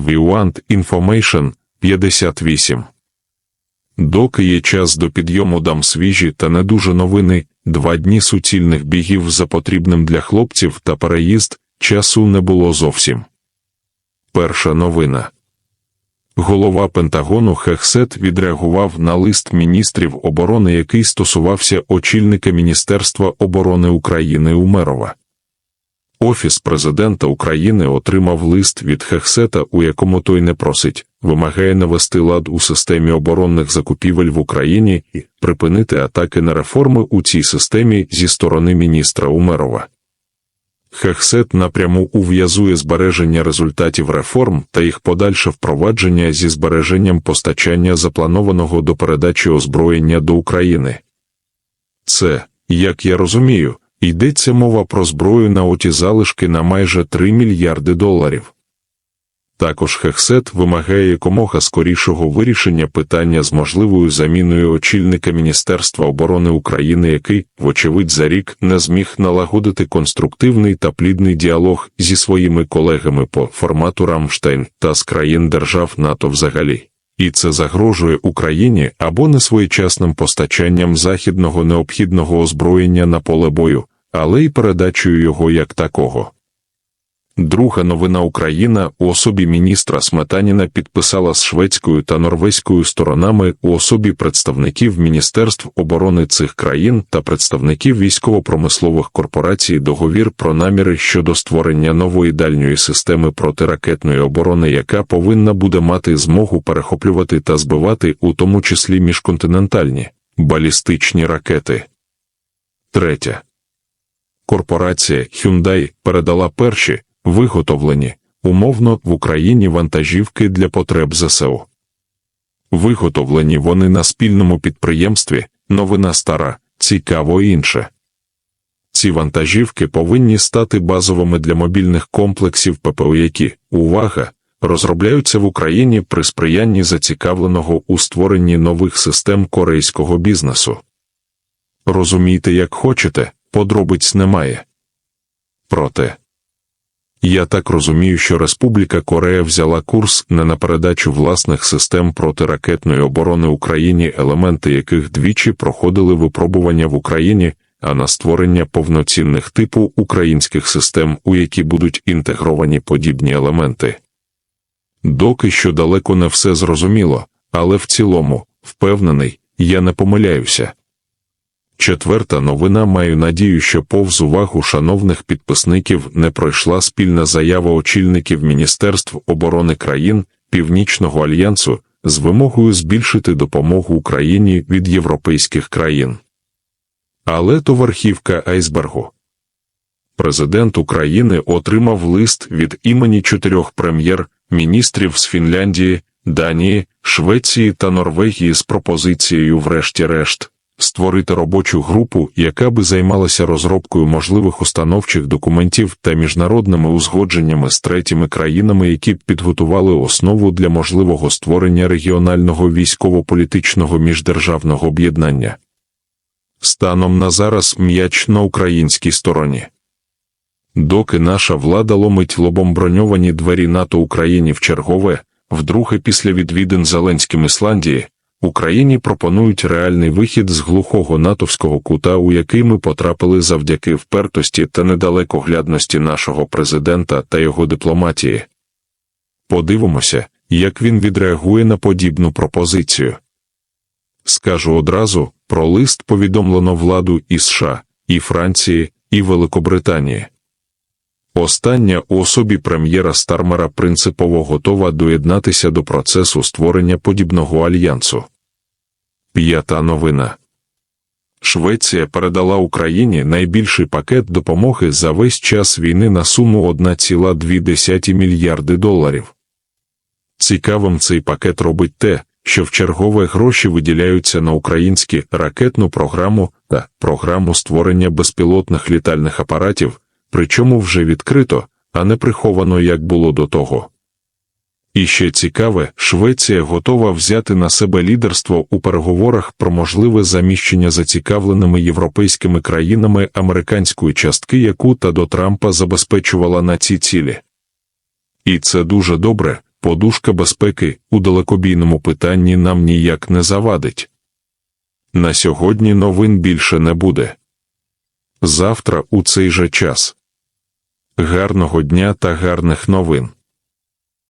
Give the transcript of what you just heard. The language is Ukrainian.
Viewant Information 58. Доки є час до підйому дам свіжі та не дуже новини, два дні суцільних бігів за потрібним для хлопців та переїзд, часу не було зовсім. Перша новина. Голова Пентагону Хехсет відреагував на лист міністрів оборони, який стосувався очільника Міністерства оборони України Умерова. Офіс президента України отримав лист від Хехсета, у якому той не просить, вимагає навести лад у системі оборонних закупівель в Україні і припинити атаки на реформи у цій системі зі сторони міністра Умерова. Хехсет напряму ув'язує збереження результатів реформ та їх подальше впровадження зі збереженням постачання запланованого до передачі озброєння до України. Це, як я розумію, йдеться мова про зброю на оті залишки на майже 3 мільярди доларів. Також Хехсет вимагає якомога скорішого вирішення питання з можливою заміною очільника Міністерства оборони України, який, вочевидь, за рік не зміг налагодити конструктивний та плідний діалог зі своїми колегами по формату Рамштайн та з країн держав НАТО взагалі. І це загрожує Україні або несвоєчасним постачанням західного необхідного озброєння на поле бою, але й передачею його як такого. Друга новина Україна у особі міністра Сметаніна підписала з шведською та норвезькою сторонами у особі представників Міністерств оборони цих країн та представників військово-промислових корпорацій договір про наміри щодо створення нової дальньої системи протиракетної оборони, яка повинна буде мати змогу перехоплювати та збивати, у тому числі міжконтинентальні балістичні ракети. Третя. Корпорація Hyundai передала перші виготовлені умовно в Україні вантажівки для потреб ЗСУ. Виготовлені вони на спільному підприємстві, новина стара, цікаво інше. Ці вантажівки повинні стати базовими для мобільних комплексів ППО, які, увага, розробляються в Україні при сприянні зацікавленого у створенні нових систем корейського бізнесу. Розумійте, як хочете, подробиць немає. Проте я так розумію, що Республіка Корея взяла курс не на передачу власних систем протиракетної оборони Україні, елементи яких двічі проходили випробування в Україні, а на створення повноцінних типу українських систем, у які будуть інтегровані подібні елементи. Доки що далеко не все зрозуміло, але в цілому, впевнений, я не помиляюся. Четверта новина маю надію, що повз увагу шановних підписників не пройшла спільна заява очільників Міністерств оборони країн Північного альянсу з вимогою збільшити допомогу Україні від європейських країн. Але то верхівка айсбергу. Президент України отримав лист від імені чотирьох прем'єр-міністрів з Фінляндії, Данії, Швеції та Норвегії з пропозицією, врешті-решт створити робочу групу, яка би займалася розробкою можливих установчих документів та міжнародними узгодженнями з третіми країнами, які б підготували основу для можливого створення регіонального військово-політичного міждержавного об'єднання. Станом на зараз м'яч на українській стороні. Доки наша влада ломить лобом броньовані двері НАТО Україні в чергове, вдруге після відвідин Зеленським Ісландії, Україні пропонують реальний вихід з глухого натовського кута, у який ми потрапили завдяки впертості та недалекоглядності нашого президента та його дипломатії. Подивимося, як він відреагує на подібну пропозицію. Скажу одразу про лист повідомлено владу і США, і Франції, і Великобританії. Остання у особі прем'єра Стармера принципово готова доєднатися до процесу створення подібного альянсу. П'ята новина Швеція передала Україні найбільший пакет допомоги за весь час війни на суму 1,2 мільярди доларів. Цікавим цей пакет робить те, що в чергове гроші виділяються на українську ракетну програму та програму створення безпілотних літальних апаратів причому вже відкрито, а не приховано, як було до того. І ще цікаве, Швеція готова взяти на себе лідерство у переговорах про можливе заміщення зацікавленими європейськими країнами американської частки, яку та до Трампа забезпечувала на ці цілі. І це дуже добре, Подушка безпеки у далекобійному питанні нам ніяк не завадить. На сьогодні новин більше не буде. Завтра у цей же час. Гарного дня та гарних новин.